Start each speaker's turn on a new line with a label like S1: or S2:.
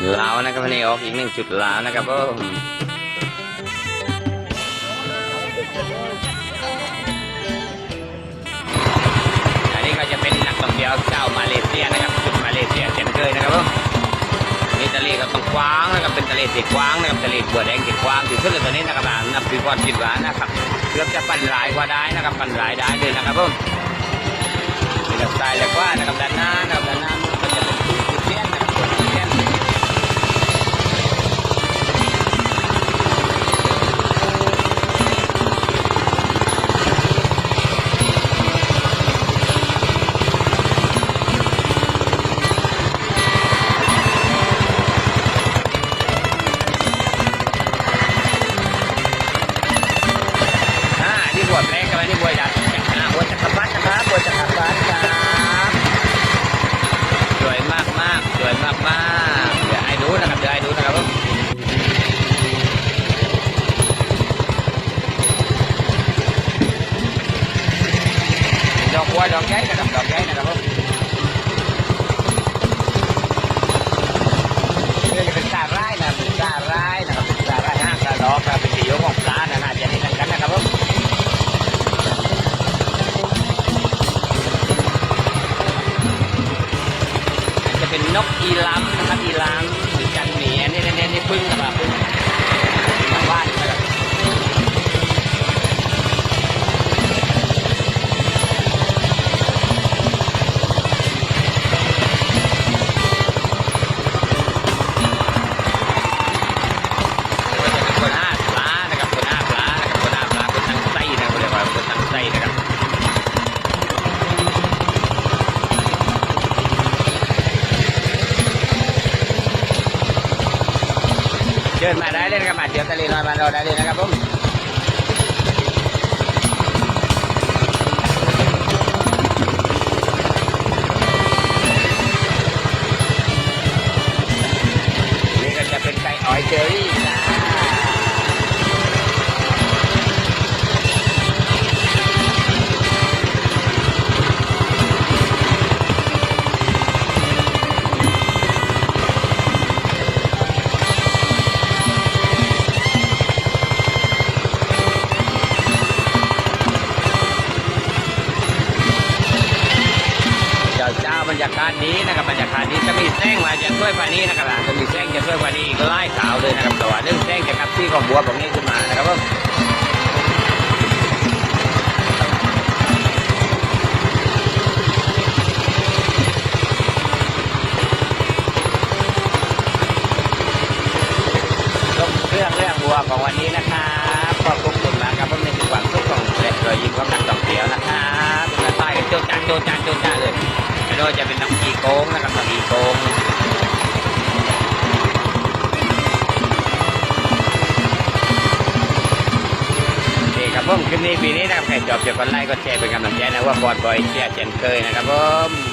S1: ล้วนะครับนนี้ออกอีกหนึ่งจุดล้วนะครับผมอันนี้ก็จะเป็นนักท่องเที่ยวชาวมาเลเซียนะครับ จุดมาเลเซียเช่นเคยนะครับผมนี่ทะเลก็ต้องกว้างนะครับเป็นทะเลที่กว้างนะครับทะเลบัวแดงที่กว้างที่สุดเลยตอนนี้นะครับนับปีก่อนคิดว่านะครับเกือบจะปั่นหลายกว่าได้นะครับปั่นหลายได้เลยนะครับผมมีแบบสไตล์เรียกว่านะครับด้านหน้า อกบัวดอกใหญ่นะครับดอกใหญ่นะครับผมเนี่จะเป็นสาหร่ายนะเป็นสาหร่ายนะครับเป็นสาหร่ายห้างกระดอกครับเป็นสีโยงของปลานะน่าจะเห็นกันนะครับผมจะเป็นนกอีลัมนะครับอีลัมหรือจันเหมีอันนี้ เชิญมาได้เล่นกับมาเดียวทะเลน้อยมานเราได้เลยนะครับผม บรรยากาศนี้นะครับบรรยากาศนี้จะมีแสงมาจะช่วยกว่านี้นะครับจะมีแสงจะช่วยกว่านี้อีกไล่ขาวเลยนะครับแต่ว่าเรื่องแสงจะกับที่ของบัวแบบนี้ขึ้นมานะครับผมเรื่องเรื่องวัวของวันนี้นะครับ ลิปนี้ปีนี้นะครับใครชอบจะกดไลค์กดแชร์เป็นกำลังใจนะว่าบอดบอยเชียร์เช่นเคยนะครับผม